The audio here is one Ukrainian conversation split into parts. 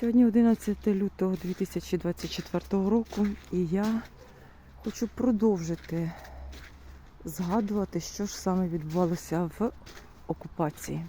Сьогодні 11 лютого 2024 року і я хочу продовжити згадувати, що ж саме відбувалося в окупації.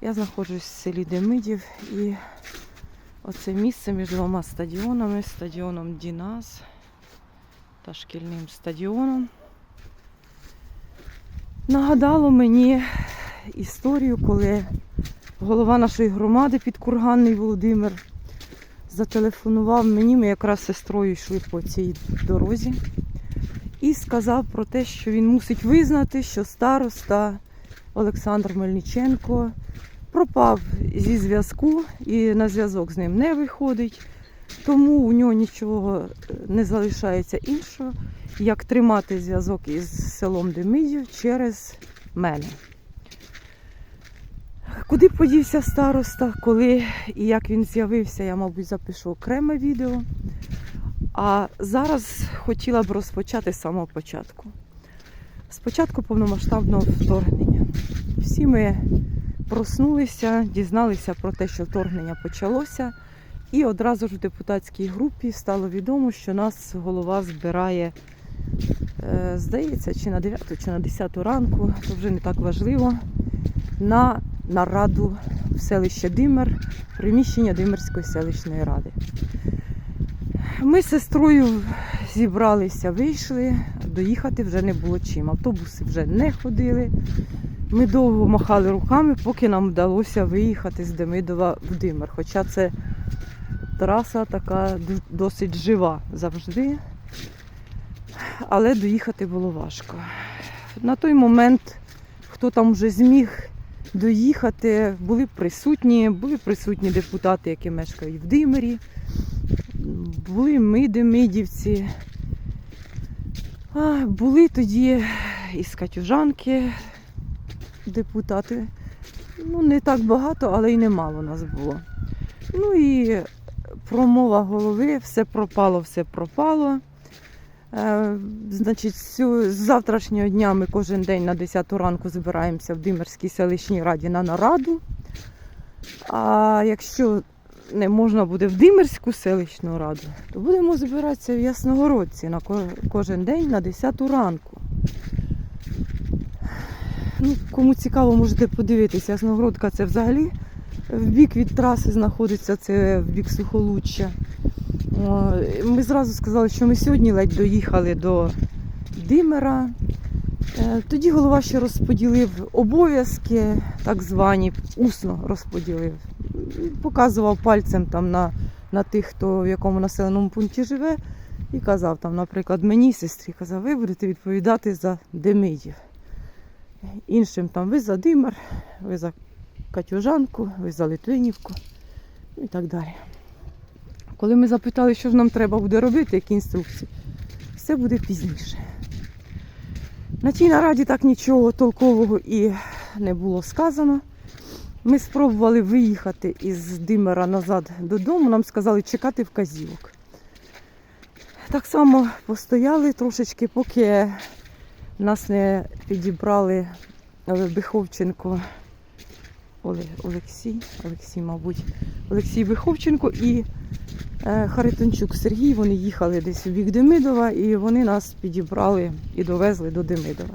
Я знаходжусь в селі Демидів і оце місце між двома стадіонами, стадіоном Дінас та шкільним стадіоном. Нагадало мені історію, коли голова нашої громади підкурганний Володимир зателефонував мені. Ми якраз з сестрою йшли по цій дорозі і сказав про те, що він мусить визнати, що староста Олександр Мельниченко пропав зі зв'язку і на зв'язок з ним не виходить. Тому у нього нічого не залишається іншого, як тримати зв'язок із селом Демидів через мене. Куди подівся староста, коли і як він з'явився, я, мабуть, запишу окреме відео. А зараз хотіла б розпочати з самого початку. Спочатку повномасштабного вторгнення. Всі ми проснулися, дізналися про те, що вторгнення почалося, і одразу ж в депутатській групі стало відомо, що нас голова збирає, е, здається, чи на 9, чи на 10 ранку, то вже не так важливо, на нараду в селище Димер, приміщення Димерської селищної ради. Ми з сестрою зібралися, вийшли, доїхати вже не було чим. Автобуси вже не ходили. Ми довго махали руками, поки нам вдалося виїхати з Демидова в Димер. Хоча це траса така досить жива завжди, але доїхати було важко. На той момент, хто там вже зміг доїхати, були присутні, були присутні депутати, які мешкають в Димирі, були ми, демидівці. А, Були тоді із Катюжанки депутати. Ну, не так багато, але й немало нас було. Ну і промова голови, все пропало, все пропало. Е, значить, з завтрашнього дня ми кожен день на 10 ранку збираємося в Димерській селищній раді на нараду. А якщо не можна буде в Димерську селищну раду, то будемо збиратися в Ясногородці на кожен день на 10 ранку. Ну, кому цікаво, можете подивитися. Ясногородка це взагалі в бік від траси знаходиться, це в бік Сухолуччя. Ми зразу сказали, що ми сьогодні ледь доїхали до Димера. Е, Тоді голова ще розподілив обов'язки, так звані, усно розподілив. Показував пальцем там на, на тих, хто в якому населеному пункті живе, і казав там, наприклад, мені сестрі, казав, ви будете відповідати за Демидів. Іншим там ви за Димер, ви за Катюжанку, ви за Литвинівку і так далі. Коли ми запитали, що ж нам треба буде робити, які інструкції, все буде пізніше. На тій нараді так нічого толкового і не було сказано. Ми спробували виїхати із Димера назад додому, нам сказали чекати вказівок. Так само постояли трошечки, поки нас не підібрали Биховченко Олексій, Олексій, мабуть, Олексій Биховченко і е, Харитончук Сергій. Вони їхали десь у бік Демидова і вони нас підібрали і довезли до Демидова.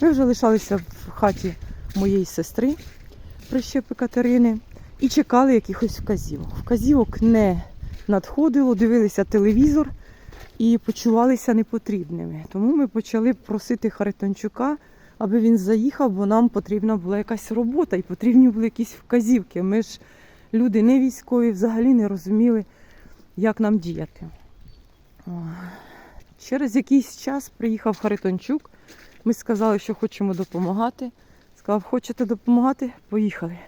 Ми вже лишалися в хаті моєї сестри Прищепи Катерини і чекали якихось вказівок. Вказівок не надходило, дивилися телевізор і почувалися непотрібними. Тому ми почали просити Харитончука, аби він заїхав, бо нам потрібна була якась робота і потрібні були якісь вказівки. Ми ж люди не військові, взагалі не розуміли, як нам діяти. Через якийсь час приїхав Харитончук. Ми сказали, що хочемо допомагати. Сказав, хочете допомагати? Поїхали.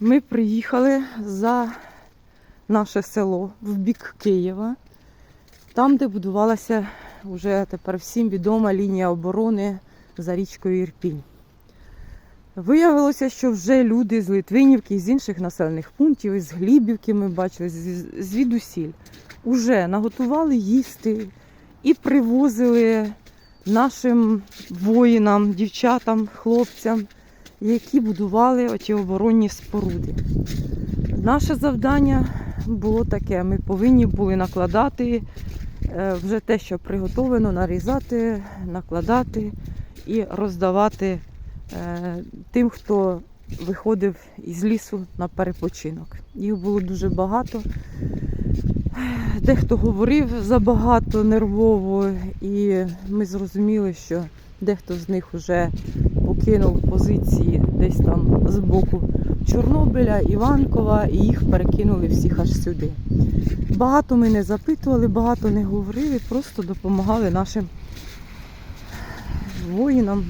Ми приїхали за наше село в бік Києва, там, де будувалася вже тепер всім відома лінія оборони за річкою Ірпінь. Виявилося, що вже люди з Литвинівки, з інших населених пунктів, із Глібівки ми бачили, звідусіль, уже наготували їсти і привозили нашим воїнам, дівчатам, хлопцям, які будували оті оборонні споруди. Наше завдання було таке: ми повинні були накладати е, вже те, що приготовлено, нарізати, накладати і роздавати е, тим, хто виходив із лісу на перепочинок. Їх було дуже багато. Дехто говорив забагато нервово, і ми зрозуміли, що дехто з них вже покинув позиції десь там з боку Чорнобиля, Іванкова, і їх перекинули всіх аж сюди. Багато ми не запитували, багато не говорили, просто допомагали нашим воїнам.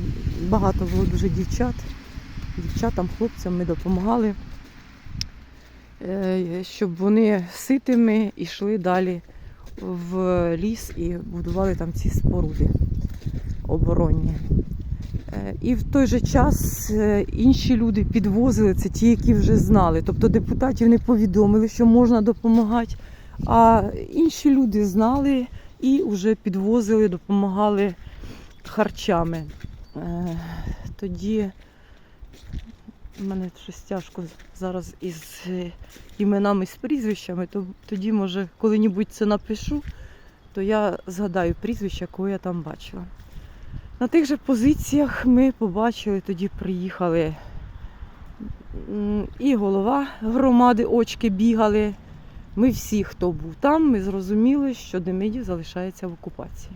Багато було дуже дівчат. Дівчатам, хлопцям ми допомагали, е, щоб вони ситими йшли далі в ліс і будували там ці споруди оборонні. Е, І в той же час е, інші люди підвозили це ті, які вже знали. Тобто депутатів не повідомили, що можна допомагати, а інші люди знали і вже підвозили, допомагали харчами. Е, Тоді в мене щось тяжко зараз із е, іменами, з прізвищами, то тоді, може, коли-небудь це напишу, то я згадаю прізвища, кого я там бачила. На тих же позиціях ми побачили, тоді приїхали і голова громади, очки бігали. Ми всі, хто був там, ми зрозуміли, що Демидів залишається в окупації.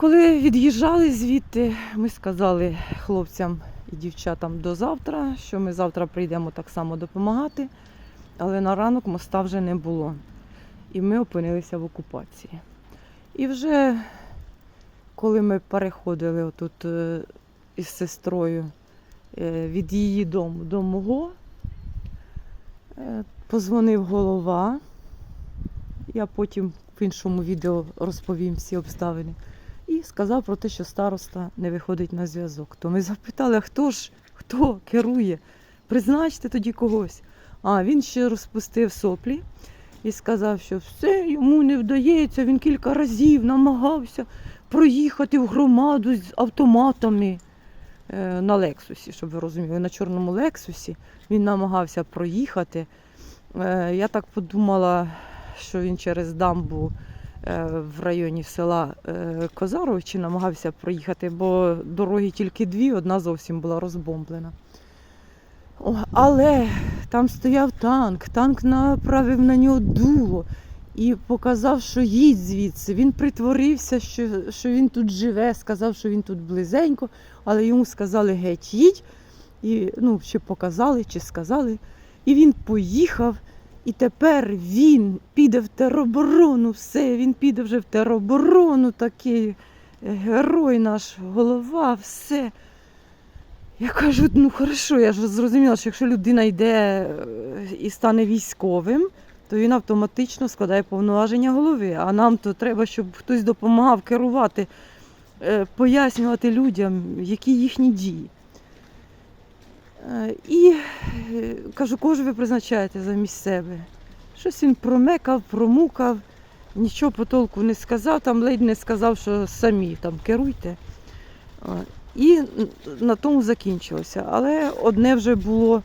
Коли від'їжджали звідти, ми сказали хлопцям і дівчатам до завтра, що ми завтра прийдемо так само допомагати, але на ранок моста вже не було. І ми опинилися в окупації. І вже коли ми переходили отут е, із сестрою е, від її дому до мого, е, позвонив голова. Я потім в іншому відео розповім всі обставини. І сказав про те, що староста не виходить на зв'язок. То ми запитали, хто ж, хто керує? Призначте тоді когось. А він ще розпустив соплі і сказав, що все йому не вдається. Він кілька разів намагався проїхати в громаду з автоматами е, на Лексусі, щоб ви розуміли, на чорному Лексусі він намагався проїхати. Е, Я так подумала, що він через дамбу в районі села е, Козаровичі намагався проїхати, бо дороги тільки дві, одна зовсім була розбомблена. О, але там стояв танк, танк направив на нього дуло і показав, що їдь звідси. Він притворився, що, що він тут живе, сказав, що він тут близенько, але йому сказали геть, їдь. І, ну, чи показали, чи сказали. І він поїхав. І тепер він піде в тероборону, все, він піде вже в тероборону, такий е, герой наш, голова, все. Я кажу, ну хорошо, я ж зрозуміла, що якщо людина йде е, і стане військовим, то він автоматично складає повноваження голови. А нам то треба, щоб хтось допомагав керувати, е, пояснювати людям, які їхні дії. Е, І е, кажу, кого ж ви призначаєте замість себе? Щось він промекав, промукав, нічого по толку не сказав, там ледь не сказав, що самі там керуйте. І на тому закінчилося. Але одне вже було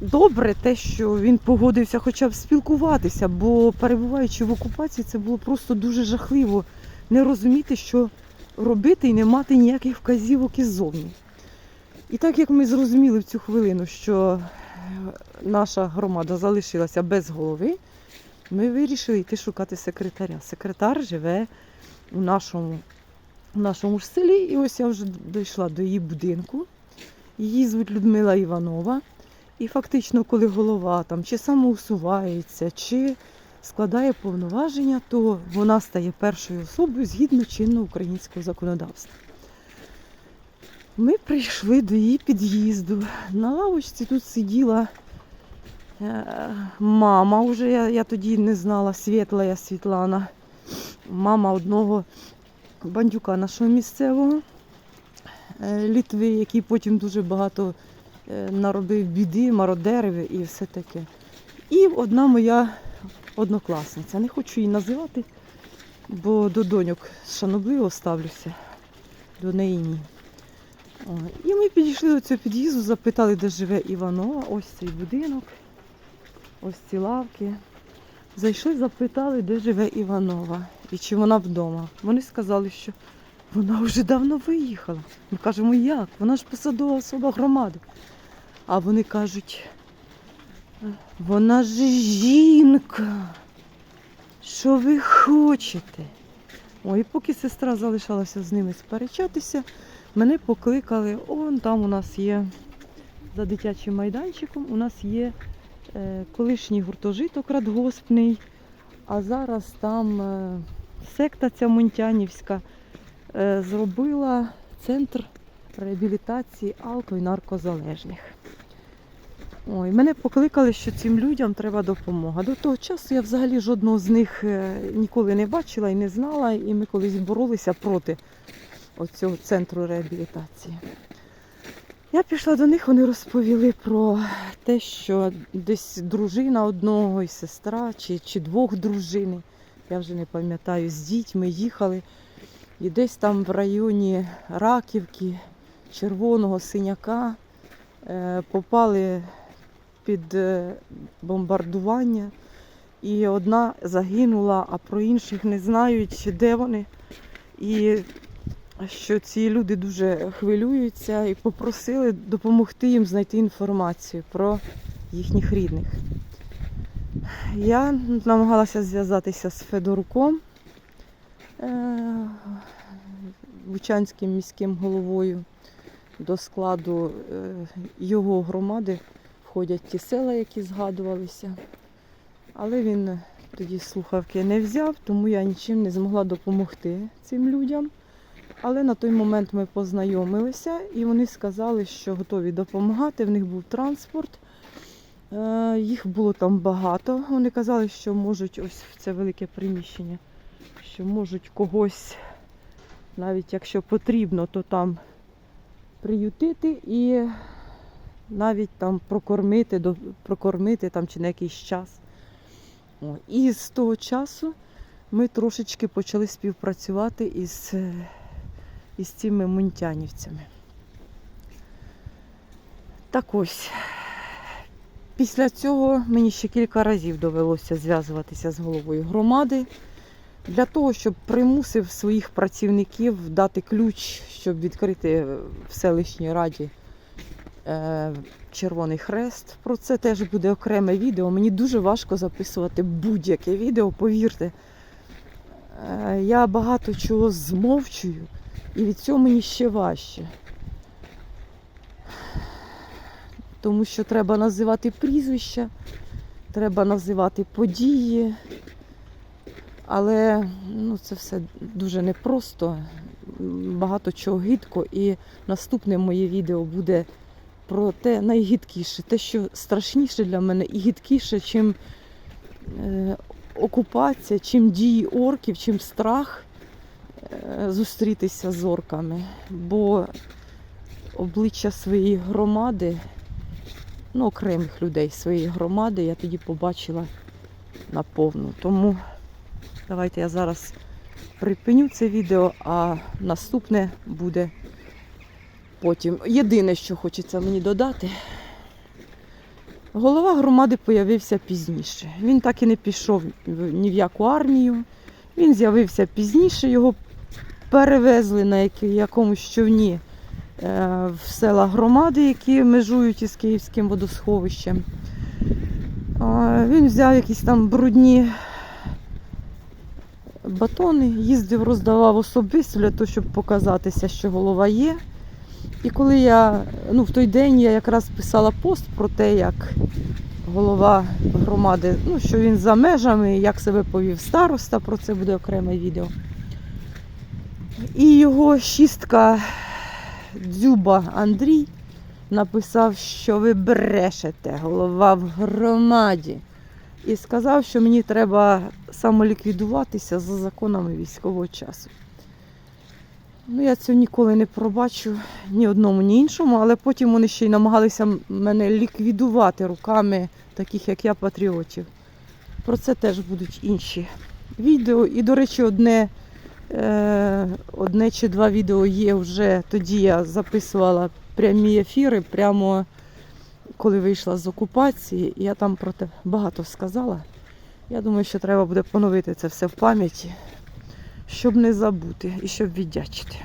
добре, те, що він погодився хоча б спілкуватися, бо перебуваючи в окупації, це було просто дуже жахливо не розуміти, що робити і не мати ніяких вказівок іззовні. І так як ми зрозуміли в цю хвилину, що наша громада залишилася без голови, ми вирішили йти шукати секретаря. Секретар живе у нашому, у нашому селі, і ось я вже дійшла до її будинку. Її звуть Людмила Іванова. І фактично, коли голова там чи самоусувається, чи складає повноваження, то вона стає першою особою згідно чинного українського законодавства. Ми прийшли до її під'їзду. На лавочці тут сиділа е, мама, вже я, я тоді не знала, світла я Світлана, мама одного бандюка нашого місцевого е, Літви, який потім дуже багато е, наробив біди, мародерів і все таке. І одна моя однокласниця. Не хочу її називати, бо до доньок шанобливо ставлюся, до неї ні. І ми підійшли до цього під'їзду, запитали, де живе Іванова. Ось цей будинок, ось ці лавки. Зайшли, запитали, де живе Іванова і чи вона вдома. Вони сказали, що вона вже давно виїхала. Ми кажемо, як? Вона ж посадова особа громади. А вони кажуть, вона ж жінка. Що ви хочете? Ой, поки сестра залишалася з ними сперечатися, мене покликали, он там у нас є за дитячим майданчиком, у нас є е, колишній гуртожиток радгоспний, а зараз там е, секта ця Мунтянівська е, зробила центр реабілітації алко- і наркозалежних. Ой, мене покликали, що цим людям треба допомога. До того часу я взагалі жодного з них ніколи не бачила і не знала, і ми колись боролися проти оцього центру реабілітації. Я пішла до них, вони розповіли про те, що десь дружина одного і сестра, чи, чи двох дружини, я вже не пам'ятаю, з дітьми їхали. І десь там в районі Раківки, Червоного Синяка е, попали під е, бомбардування. І одна загинула, а про інших не знають, де вони. І що ці люди дуже хвилюються і попросили допомогти їм знайти інформацію про їхніх рідних. Я намагалася зв'язатися з Федоруком, е, Бучанським міським головою. До складу е, його громади входять ті села, які згадувалися. Але він тоді слухавки не взяв, тому я нічим не змогла допомогти цим людям. Але на той момент ми познайомилися і вони сказали, що готові допомагати. В них був транспорт. Е, Їх було там багато. Вони казали, що можуть ось в це велике приміщення, що можуть когось, навіть якщо потрібно, то там приютити і навіть там прокормити, прокормити там чи на якийсь час. І з того часу ми трошечки почали співпрацювати із, е, із цими мунтянівцями. Так ось. Після цього мені ще кілька разів довелося зв'язуватися з головою громади для того, щоб примусив своїх працівників дати ключ, щоб відкрити в селищній раді е, Червоний Хрест. Про це теж буде окреме відео. Мені дуже важко записувати будь-яке відео, повірте. Е, Я багато чого змовчую, і від цього мені ще важче. Тому що треба називати прізвища, треба називати події. Але ну, це все дуже непросто, багато чого гидко. І наступне моє відео буде про те найгідкіше, те, що страшніше для мене і гідкіше, чим е, окупація, чим дії орків, чим страх зустрітися з орками. Бо обличчя своєї громади, ну, окремих людей своєї громади, я тоді побачила наповну. Тому давайте я зараз припиню це відео, а наступне буде потім. Єдине, що хочеться мені додати, голова громади появився пізніше. Він так і не пішов ні в яку армію. Він з'явився пізніше, його перевезли на якомусь човні е, в села громади, які межують із Київським водосховищем. Він взяв якісь там брудні батони, їздив, роздавав особисто для того, щоб показатися, що голова є. І коли я, ну в той день я якраз писала пост про те, як голова громади, ну що він за межами, як себе повів староста, про це буде окреме відео. І його шістка Дзюба Андрій написав, що ви брешете, голова в громаді. І сказав, що мені треба самоліквідуватися за законами військового часу. Ну, я цього ніколи не пробачу ні одному, ні іншому, але потім вони ще й намагалися мене ліквідувати руками таких, як я, патріотів. Про це теж будуть інші відео. І, до речі, одне одне чи два відео є вже. Тоді я записувала прямі ефіри, прямо коли вийшла з окупації. Я там про те багато сказала. Я думаю, що треба буде поновити це все в пам'яті, щоб не забути і щоб віддячити.